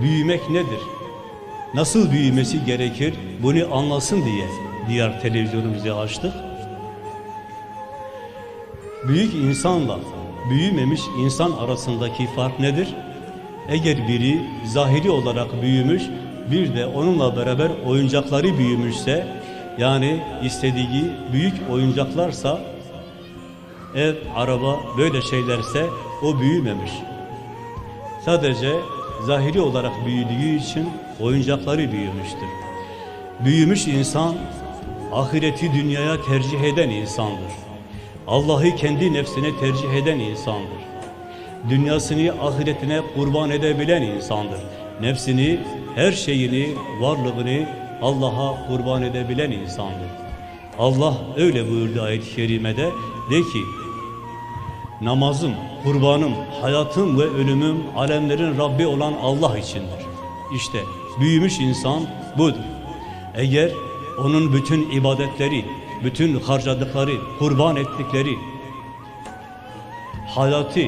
büyümek nedir? Nasıl büyümesi gerekir? Bunu anlasın diye diğer televizyonumuzu açtık. Büyük insanla büyümemiş insan arasındaki fark nedir? Eğer biri zahiri olarak büyümüş, bir de onunla beraber oyuncakları büyümüşse, yani istediği büyük oyuncaklarsa, ev, araba böyle şeylerse o büyümemiş. Sadece zahiri olarak büyüdüğü için oyuncakları büyümüştür. Büyümüş insan ahireti dünyaya tercih eden insandır. Allah'ı kendi nefsine tercih eden insandır. Dünyasını ahiretine kurban edebilen insandır. Nefsini, her şeyini, varlığını Allah'a kurban edebilen insandır. Allah öyle buyurdu ayet-i kerimede. De ki, namazım, kurbanım, hayatım ve ölümüm alemlerin Rabbi olan Allah içindir. İşte büyümüş insan budur. Eğer onun bütün ibadetleri, bütün harcadıkları, kurban ettikleri, hayatı,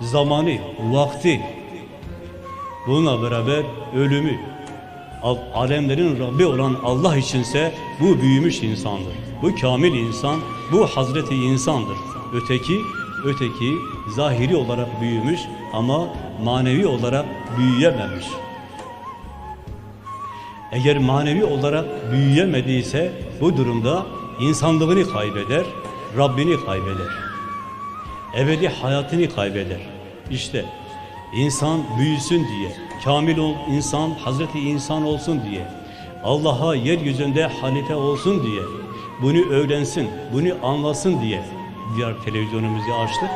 zamanı, vakti, bununla beraber ölümü, al- alemlerin Rabbi olan Allah içinse bu büyümüş insandır. Bu kamil insan, bu Hazreti insandır. Öteki, öteki zahiri olarak büyümüş ama manevi olarak büyüyememiş. Eğer manevi olarak büyüyemediyse bu durumda insanlığını kaybeder, Rabbini kaybeder. Ebedi hayatını kaybeder. İşte insan büyüsün diye, kamil ol, insan Hazreti insan olsun diye, Allah'a yeryüzünde halife olsun diye, bunu öğrensin, bunu anlasın diye diğer televizyonumuzu açtık.